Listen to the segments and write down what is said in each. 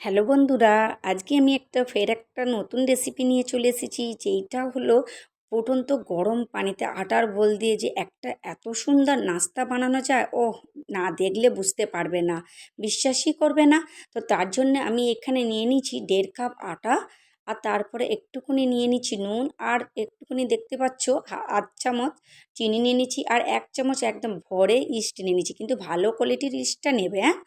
Hello বন্ধুরা, আজকে আমি একটা ফের একটা নতুন রেসিপি নিয়ে চলে এসেছি, যেইটা হলো ফুটন্ত গরম পানিতে আটার বোল দিয়ে যে একটা এত সুন্দর নাস্তা বানানো যায় ও না দেখলে বুঝতে পারবে না, বিশ্বাসই করবে না। তো তার জন্য আমি এখানে নিয়ে নিয়েছি দেড় কাপ আটা, আর তারপরে একটুখানি নিয়ে নিচ্ছি নুন, আর একটুখানি দেখতে পাচ্ছ আধ চামচ চিনি নিয়ে নিচ্ছি আর এক চামচ একদম ভরে ইস্ট নিয়ে নিচ্ছি কিন্তু ভালো কোয়ালিটির ইস্টটা নেবে হ্যাঁ?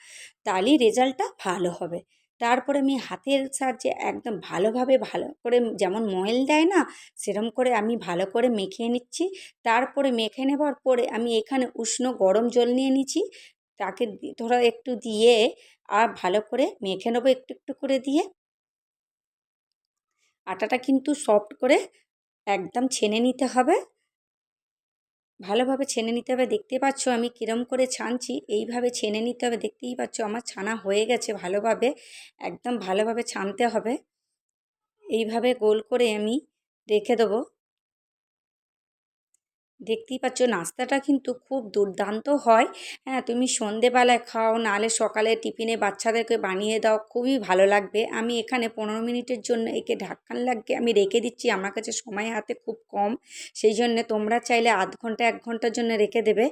তাহলেই রেজাল্টটা ভালো হবে। তারপরে আমি হাতের সাহায্যে একদম ভালোভাবে ভালো করে যেমন ময়েল দেয় না, সেরম করে আমি ভালো করে মেখে নিচ্ছি। তারপরে মেখে নেবার পরে আমি এখানে উষ্ণ গরম জল নিয়ে নিচ্ছি। তাকে ধরো একটু দিয়ে আর ভালো করে মেখে নেব একটু একটু করে দিয়ে। আটাটা কিন্তু সফট করে একদম ছেনে নিতে হবে। ভালোভাবে ছেনে নিতে হবে। দেখতে পাচ্ছ আমি কিরম করে ছানছি। এইভাবে ছেনে নিতে হবে। দেখতেই পাচ্ছ আমার ছানা হয়ে গেছে ভালোভাবে। একদম ভালোভাবে ছানতে হবে। এইভাবে গোল করে আমি রেখে দেবো। দেখতেই পাচ্ছ, নাস্তাটা কিন্তু খুব দুর্দান্ত হয়। হ্যাঁ তুমি সন্ধেবেলায় খাও, নাহলে সকালে টিফিনে বাচ্চাদেরকে বানিয়ে দাও, খুবই ভালো লাগবে। আমি এখানে পনেরো মিনিটের জন্য একে ঢাক্কান লাগিয়ে আমি রেখে দিচ্ছি, আমার কাছে সময় হাতে খুব কম। সেই জন্য তোমরা চাইলে আধ ঘণ্টা, এক ঘণ্টার জন্য রেখে দেবে।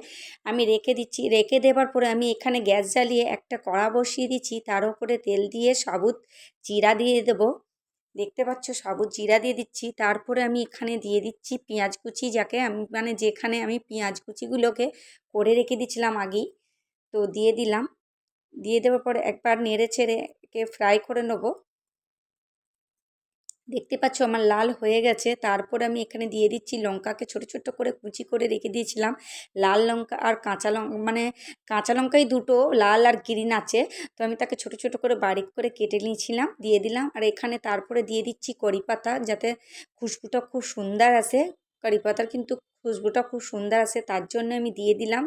আমি রেখে দিচ্ছি, রেখে দেবার পরে আমি এখানে গ্যাস জ্বালিয়ে একটা কড়া বসিয়ে দিচ্ছি, তার উপরে তেল দিয়ে সাবুত জিরা দিয়ে দেবো। দেখতে পাচ্ছ সাবুত জিরা দিয়ে দিচ্ছি। তারপরে আমি এখানে দিয়ে দিচ্ছি পেঁয়াজ কুচি, যাকে আমি মানে যেখানে আমি পেঁয়াজ কুচিগুলোকে করে রেখে দিয়েছিলাম আগেই। তো দিয়ে দিলাম। দিয়ে দেওয়ার পরে একবার নেড়ে ছেড়ে একে ফ্রাই করে নেব। দেখতে পাচ্ছ আমার লাল হয়ে গেছে। তারপর আমি এখানে দিয়ে দিচ্ছি লঙ্কাকে ছোট ছোট করে কুচি করে রেখে দিয়েছিলাম। লাল লঙ্কা আর কাঁচা লঙ্কা মানে কাঁচা লঙ্কাই দুটো, লাল আর গ্রিন আছে। তো আমি তাকে ছোট ছোট করে বারিক করে কেটে নিয়েছিলাম, দিয়ে দিলাম। আর এখানে তারপরে দিয়ে দিচ্ছি কড়ি পাতা, যাতে খুশবুটা খুব সুন্দর আসে। কারি পাতার কিন্তু খুশবুটা খুব সুন্দর আসে, তার জন্য আমি দিয়ে দিলাম।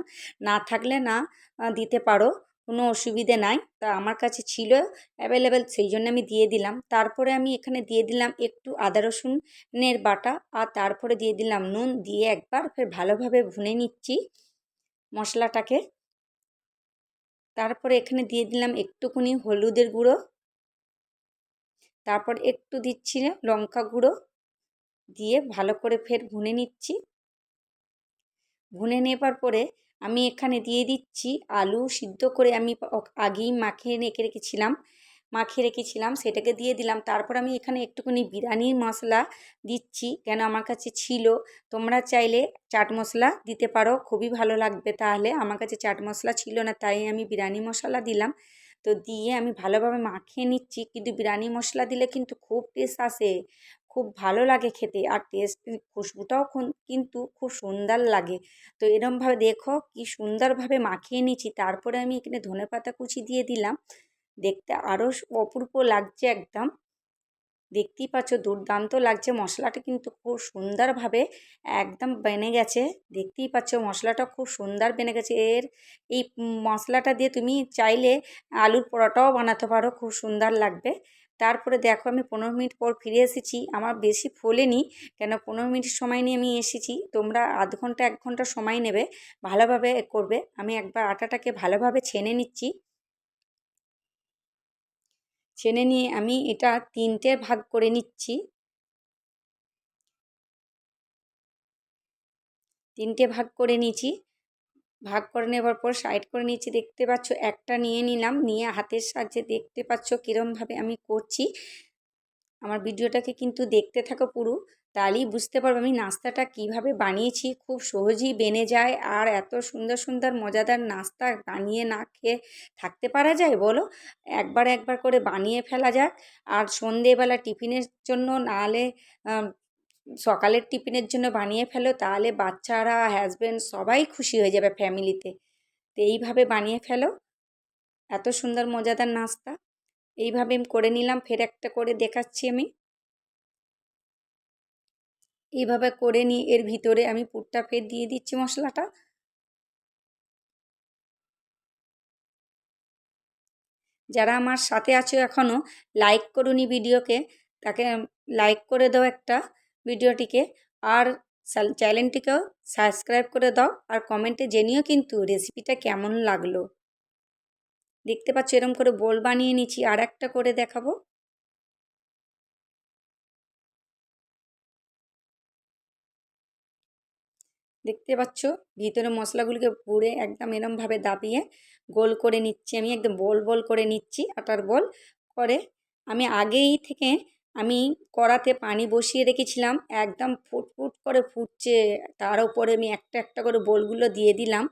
না থাকলে না দিতে পারো। কোনো অসুবিধে নাই। তা আমার কাছে ছিল অ্যাভেলেবেল সেই জন্য আমি দিয়ে দিলাম। তারপরে আমি এখানে দিয়ে দিলাম একটু আদা, রসুনের বাটা আর তারপরে দিয়ে দিলাম নুন। দিয়ে একবার ফের ভালোভাবে ভুনে নিচ্ছি মশলাটাকে। তারপরে এখানে দিয়ে দিলাম একটুখানি হলুদের গুঁড়ো। তারপর একটু দিচ্ছি লঙ্কা গুঁড়ো। দিয়ে ভালো করে ফের ভুনে নিচ্ছি। ভুনে নেবার পরে আমি এখানে দিয়ে দিচ্ছি আলু সিদ্ধ করে আমি আগেই মাখিয়ে রেখে রেখেছিলাম। মাখিয়ে রেখেছিলাম, সেটাকে দিয়ে দিলাম। তারপর আমি এখানে একটুখানি বিরিয়ানির মশলা দিচ্ছি, কেন আমার কাছে ছিল। তোমরা চাইলে চাট মশলা দিতে পারো, খুবই ভালো লাগবে তাহলে। আমার কাছে চাট মশলা ছিল না, তাই আমি বিরিয়ানি মশলা দিলাম। তো দিয়ে আমি ভালোভাবে মাখিয়ে নিচ্ছি, কিন্তু বিরিয়ানি মশলা দিলে কিন্তু খুব টেস্ট আসে। খুব ভালো লাগে খেতে আর টেস্ট খুশবুটাও কিন্তু খুব সুন্দর লাগে। তো এরমভাবে দেখো কি সুন্দরভাবে মাখিয়ে নিচ্ছি তারপরে আমি এখানে ধনেপাতা কুচি দিয়ে দিলাম। দেখতে আরও অপূর্ব লাগছে একদম। দেখতেই পাচ্ছ দুর্দান্ত লাগছে, মশলাটা কিন্তু খুব সুন্দরভাবে একদম বেনে গেছে। দেখতেই পাচ্ছ মশলাটা খুব সুন্দর বেনে গেছে। এর, এই মশলাটা দিয়ে তুমি চাইলে আলুর পরোটাও বানাতে পারো, খুব সুন্দর লাগবে। তারপরে দেখো আমি পনেরো মিনিট পর ফিরে এসেছি। আমার বেশি ফোলেনি, কেন পনেরো মিনিট সময় নিয়ে আমি এসেছি। তোমরা আধ ঘণ্টা, এক ঘণ্টা সময় নেবে, ভালোভাবে করবে। আমি একবার আটাটাকে ভালোভাবে ছেনে নিচ্ছি। ছেনে নিয়ে আমি এটা তিনটে ভাগ করে নিচ্ছি। তিনটে ভাগ করে নিয়েছি ভাগ করে নেবার পর সাইড করে নিয়েছি। দেখতে পাচ্ছ একটা নিয়ে নিলাম নিয়ে হাতের সাহায্যে দেখতে পাচ্ছ কীরমভাবে আমি করছি। আমার ভিডিওটাকে কিন্তু দেখতে থাকো পুরো তাহলেই বুঝতে পারব আমি নাস্তাটা কীভাবে বানিয়েছি। খুব সহজেই বেনে যায় আর এত সুন্দর সুন্দর মজাদার নাস্তা বানিয়ে না খেয়ে থাকতে পারা যায় বলো? একবার একবার করে বানিয়ে ফেলা যাক। আর সন্ধেবেলা টিফিনের জন্য আম, সকালের টিফিনের জন্য বানিয়ে ফেলো, তাহলে বাচ্চারা হাজব্যান্ড সবাই খুশি হয়ে যাবে ফ্যামিলিতে তো। এইভাবে বানিয়ে ফেলো। এত সুন্দর, মজাদার নাস্তা। এইভাবে আমি করে নিলাম, ফের একটা করে দেখাচ্ছি আমি। এইভাবে করে নিই এর ভিতরে আমি পুরটা ফের দিয়ে দিচ্ছি মশলাটা। যারা আমার সাথে আছো এখনও লাইক করুনি ভিডিওকে তাকে লাইক করে দাও একটা। ভিডিওটিকে আর চ্যানেলটিকেও সাবস্ক্রাইব করে দাও আর কমেন্টে জেনিও কিন্তু রেসিপিটা কেমন লাগল। দেখতে পাচ্ছ এরম করে বোল বানিয়ে নিচ্ছি আর একটা করে দেখাবো। দেখতে পাচ্ছ ভিতরে মশলাগুলিকে পুড়ে একদম এরমভাবে দাবিয়ে গোল করে নিচ্ছি আমি, একদম বল বল করে নিচ্ছি আটার বল। করে আমি আগেই থেকে আমি কড়াতে পানি বসিয়ে রেখেছিলাম, একদম ফুট ফুট করে ফুটছে, তার উপরে আমি একটা একটা করে বোলগুলো দিয়ে দিলাম।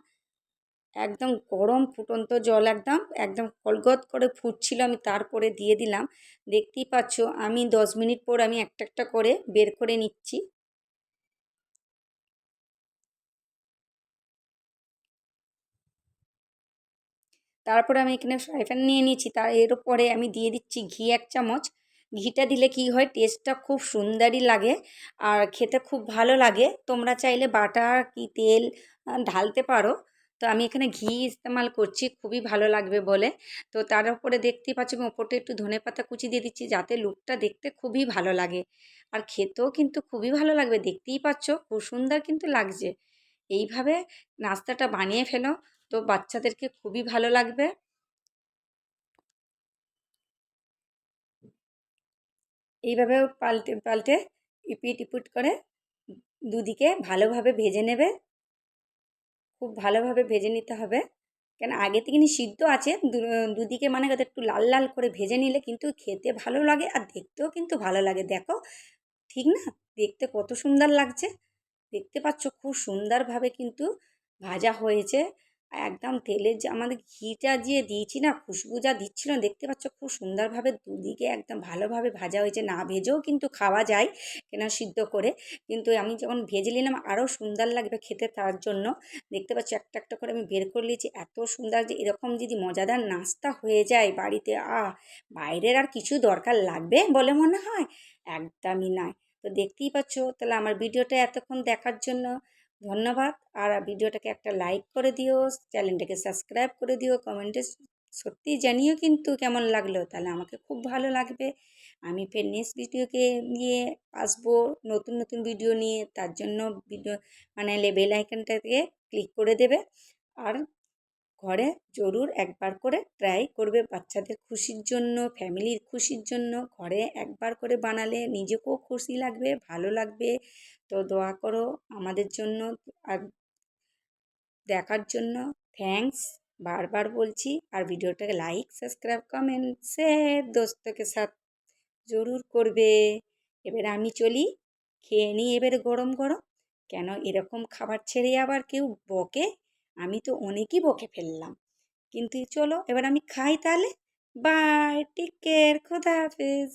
একদম গরম ফুটন্ত জল একদম একদম কলগত করে ফুটছিল, আমি তারপরে দিয়ে দিলাম। দেখতেই পাচ্ছ, আমি দশ মিনিট পর আমি একটা একটা করে বের করে নিচ্ছি। তারপরে আমি এখানে ফ্রাই প্যান নিয়ে নিয়েছি তার এর উপরে আমি দিয়ে দিচ্ছি ঘি এক চামচ। ঘিটা দিলে কি হয়? টেস্টটা খুব সুন্দরই লাগে আর খেতে খুব ভালো লাগে। তোমরা চাইলে বাটার কি তেল ঢালতে পারো। তো আমি এখানে ঘি ইস্তেমাল করছি, খুবই ভালো লাগবে বলে। তো তার উপরে দেখতেই পাচ্ছি আমি ওপরটা একটু ধনে পাতা কুচি দিয়ে দিচ্ছি যাতে লুকটা দেখতে খুবই ভালো লাগে। আর খেতেও কিন্তু খুবই ভালো লাগবে, দেখতেই পাচ্ছ খুব সুন্দর কিন্তু লাগছে। এইভাবে নাস্তাটা বানিয়ে ফেলো। তো বাচ্চাদেরকে খুবই ভালো লাগবে। এইভাবে পাল্টে পাল্টে ইপিট ইপিট করে দুদিকে ভালোভাবে ভেজে নেবে। খুব ভালোভাবে ভেজে নিতে হবে। কেন আগে থেকে সিদ্ধ আছে। দুদিকে মানে একটু লাল লাল করে ভেজে নিলে কিন্তু খেতে ভালো লাগে আর দেখতেও কিন্তু ভালো লাগে। দেখো, ঠিক না? দেখতে কত সুন্দর লাগছে। দেখতে পাচ্ছ খুব সুন্দরভাবে কিন্তু ভাজা হয়েছে। একদম তেলের যে আমাদের ঘিটা যে দিয়েছি না, খুশবু যা দিচ্ছিল দেখতে পাচ্ছ খুব সুন্দরভাবে দুদিকে একদম ভালোভাবে ভাজা হয়েছে। না ভেজেও কিন্তু খাওয়া যায় কেন সিদ্ধ করে, কিন্তু আমি যখন ভেজে নিলাম আরও সুন্দর লাগবে খেতে তার জন্য। দেখতে পাচ্ছ একটা একটা করে আমি বের করে নিয়েছি, এত সুন্দর যে এরকম যদি মজাদার নাস্তা হয়ে যায় বাড়িতে আ বাইরের আর কিছু দরকার লাগবে বলে মনে হয়? একদমই নয়। তো দেখতেই পাচ্ছ, তাহলে আমার ভিডিওটা এতক্ষণ দেখার জন্য ধন্যবাদ। আর ভিডিওটাকে একটা লাইক করে দিও চ্যানেলটাকে সাবস্ক্রাইব করে দিও কমেন্টে সত্যি জানিও কিন্তু কেমন লাগল, তাহলে আমাকে খুব ভালো লাগবে। আমি ফের নেক্সট ভিডিওকে নিয়ে আসব, নতুন নতুন ভিডিও নিয়ে, তার জন্য ভিডিও মানে বেল আইকনটাকে ক্লিক করে দেবে। আর ঘরে জরুর একবার করে ট্রাই করবে বাচ্চাদের খুশির জন্য ফ্যামিলির খুশির জন্য। ঘরে একবার করে বানালে নিজেকেও খুশি লাগবে, ভালো লাগবে। তো দোয়া করো আমাদের জন্য আর দেখার জন্য। থ্যাংকস বারবার বলছি আর ভিডিওটাকে লাইক সাবস্ক্রাইব কমেন্ট শেয়ার দোস্তকে সাথ জরুর করবে। এবার আমি চলি, খেয়ে নিই এবারে গরম গরম। কেন এরকম খাবার ছেড়ে আবার কেউ বকে? আমি তো অনেকই বকে ফেললাম। কিন্তু চলো, এবার আমি খাই তাহলে। বাই, টেক কেয়ার, খোদা হাফেজ।